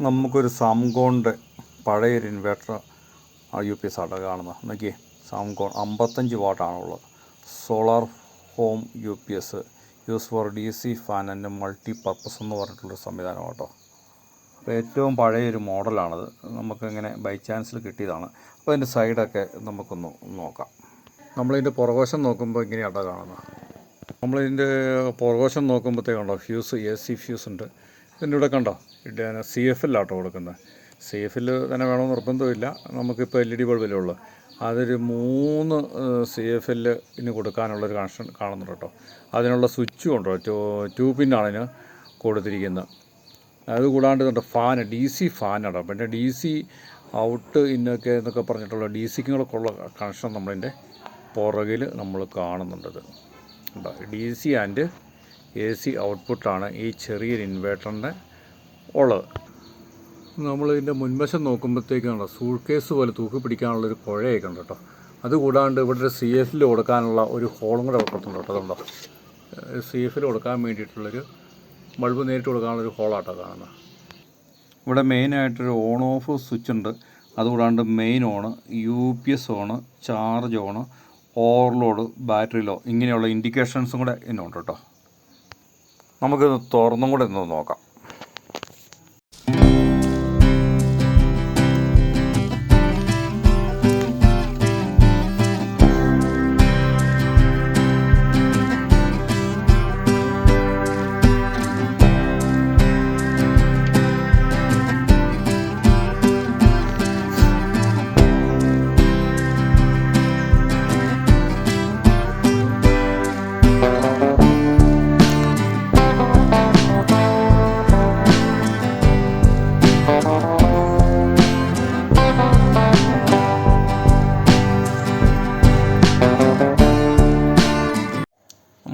നമുക്കൊരു സാംകോണിന്റെ പഴയൊരു inverter U P S കാണുന്നത് നോക്കിയേ സംഗോൺ അമ്പത്തഞ്ച് വാട്ടാണുള്ളത്. Solar home U P S use for D C fan and multi purpose എന്ന് പറഞ്ഞിട്ടുള്ളൊരു സംവിധാനം കേട്ടോ. അപ്പോൾ ഏറ്റവും പഴയൊരു മോഡലാണത്. നമുക്കിങ്ങനെ ബൈ ചാൻസിൽ കിട്ടിയതാണ്. അപ്പോൾ അതിന്റെ സൈഡൊക്കെ നമുക്കൊന്ന് നോക്കാം. നമ്മളിതിന്റെ പുറകോശം നോക്കുമ്പോൾ ഇങ്ങനെയാട്ടോ കാണുന്നത് നമ്മളിതിന്റെ പുറകോശം നോക്കുമ്പോഴത്തേക്കുണ്ടോ ഫ്യൂസ് എ സി ഫ്യൂസ് ഉണ്ട്. ഇതിന്റെ ഇവിടെ കണ്ടോ? സി എഫ് എല്ലാട്ടോ കൊടുക്കുന്നത്. സി എഫിൽ തന്നെ വേണമെന്ന് നിർബന്ധമില്ല. നമുക്കിപ്പോൾ എൽ ഇ ഡി ബൾബിലേ ഉള്ളു. അതൊരു മൂന്ന് സി എഫ് എൽ ഇനി കൊടുക്കാനുള്ളൊരു കണക്ഷൻ കാണുന്നുണ്ട് കേട്ടോ. അതിനുള്ള സ്വിച്ചും ഉണ്ടോ? ടൂ ടൂ പിന്നാണ് ഇതിന് കൊടുത്തിരിക്കുന്നത്. അത് കൂടാണ്ട് ഇതുണ്ട് ഫാൻ ഡി സി ഫാനാണ്. പിന്നെ ഡി സി ഔട്ട് ഇന്നൊക്കെ എന്നൊക്കെ പറഞ്ഞിട്ടുള്ള ഡി സിക്കുള്ള കണക്ഷൻ നമ്മളിന്റെ പുറകിൽ നമ്മൾ കാണുന്നുണ്ടത് ഉണ്ടോ D C and A C ഔട്ട്പുട്ടാണ് ഈ ചെറിയൊരു ഇൻവേർട്ടറിന്റെ ഉള്ളത്. നമ്മൾ ഇതിന്റെ മുൻവശം നോക്കുമ്പോഴത്തേക്കാണ് സൂട്ട് കേസ് പോലെ തൂക്കി പിടിക്കാനുള്ളൊരു കുഴയൊക്കെ ഉണ്ട് കേട്ടോ. അതുകൂടാണ്ട് ഇവിടെ ഒരു സി എഫിൽ കൊടുക്കാനുള്ള ഒരു ഹോളും കൂടെ കൊടുത്തിട്ടുണ്ട് കേട്ടോ. അതുണ്ടോ? സി എഫിൽ കൊടുക്കാൻ വേണ്ടിയിട്ടുള്ളൊരു ബൾബ് നേരിട്ട് കൊടുക്കാനുള്ളൊരു ഹോളാട്ടോ കാണുന്നത്. ഇവിടെ മെയിനായിട്ടൊരു ഓൺ ഓഫ് സ്വിച്ച് ഉണ്ട്. അതുകൂടാണ്ട് main on U P S on charge on overload battery low ഇങ്ങനെയുള്ള ഇൻഡിക്കേഷൻസും കൂടെ ഇന്നുണ്ട് കേട്ടോ. നമുക്കിത് തുറന്നും കൂടെ ഒന്ന് നോക്കാം.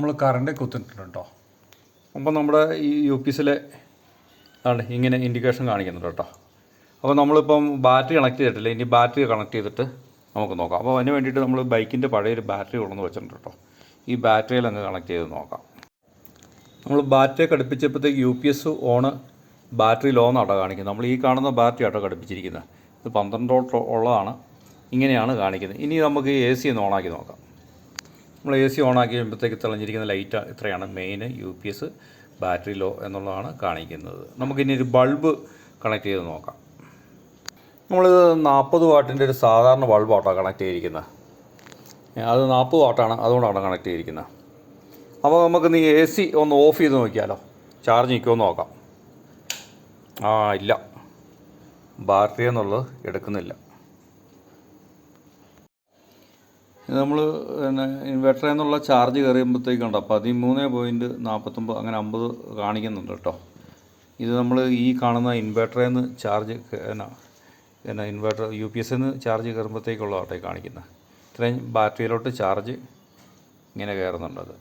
നമ്മൾ കറണ്ട് കുത്തിയിട്ടുണ്ട് കേട്ടോ അപ്പോൾ നമ്മുടെ ഈ യു പി എസിലെ ആണ് ഇങ്ങനെ ഇൻഡിക്കേഷൻ കാണിക്കുന്നുണ്ട് കേട്ടോ. അപ്പോൾ നമ്മളിപ്പം ബാറ്ററി കണക്ട് ചെയ്തിട്ടില്ല. ഇനി ബാറ്ററി കണക്ട് ചെയ്തിട്ട് നമുക്ക് നോക്കാം. അപ്പോൾ അതിന് വേണ്ടിയിട്ട് നമ്മൾ ബൈക്കിന്റെ പഴയൊരു ബാറ്ററി കൊണ്ടുവന്ന് വെച്ചിട്ടുണ്ട് കേട്ടോ. ഈ ബാറ്ററിയിൽ അങ്ങ് കണക്ട് ചെയ്ത് നോക്കാം. നമ്മൾ battery ഘടിപ്പിച്ചപ്പോഴത്തേക്ക് U P S on battery low എന്നാട്ടോ കാണിക്കുന്നത്. നമ്മൾ ഈ കാണുന്ന ബാറ്ററി ആട്ടോ ഘടിപ്പിച്ചിരിക്കുന്നത് ഇത് പന്ത്രണ്ട് ഉള്ളതാണ്. ഇങ്ങനെയാണ് കാണിക്കുന്നത്. ഇനി നമുക്ക് എ സി ഒന്ന് ഓണാക്കി നോക്കാം. നമ്മൾ എ സി ഓണാക്കി കഴിയുമ്പോഴത്തേക്ക് തെളിഞ്ഞിരിക്കുന്ന ലൈറ്റ് ഇത്രയാണ് main U P S battery low എന്നുള്ളതാണ് കാണിക്കുന്നത്. നമുക്കിനി ഒരു ബൾബ് കണക്ട് ചെയ്ത് നോക്കാം. നമ്മളിത് നാൽപ്പത് വാട്ടിന്റെ ഒരു സാധാരണ ബൾബാട്ടോ കണക്ട് ചെയ്തിരിക്കുന്നത്. അത് നാൽപ്പത് വാട്ടാണ് അതുകൊണ്ടാണ് കണക്ട് ചെയ്തിരിക്കുന്നത്. അപ്പോൾ നമുക്ക് നീ എ സി ഒന്ന് ഓഫ് ചെയ്ത് നോക്കിയാലോ? ചാർജ് നിൽക്കുമോ നോക്കാം. ആ ഇല്ല. ബാറ്ററി എന്നുള്ളത് എടുക്കുന്നില്ല ഇത് നമ്മൾ പിന്നെ ഇൻവെർട്ടറിൽ നിന്നുള്ള ചാർജ് കയറിയുമ്പോഴത്തേക്കുണ്ട് പതിമൂന്ന് പോയിന്റ് നാൽപ്പത്തൊമ്പത് അങ്ങനെ അമ്പത് കാണിക്കുന്നുണ്ട് കേട്ടോ ഇത് നമ്മൾ ഈ കാണുന്ന ഇൻവെർട്ടറിൽ നിന്ന് ചാർജ് എന്നാ എന്നാ ഇൻവെർട്ടർ യു പി എസിൽ നിന്ന് ചാർജ് കയറുമ്പോഴത്തേക്കുള്ളതാട്ടെ കാണിക്കുന്നത് ഇത്രയും ബാറ്ററിയിലോട്ട് ചാർജ് ഇങ്ങനെ കയറുന്നുണ്ട് അത്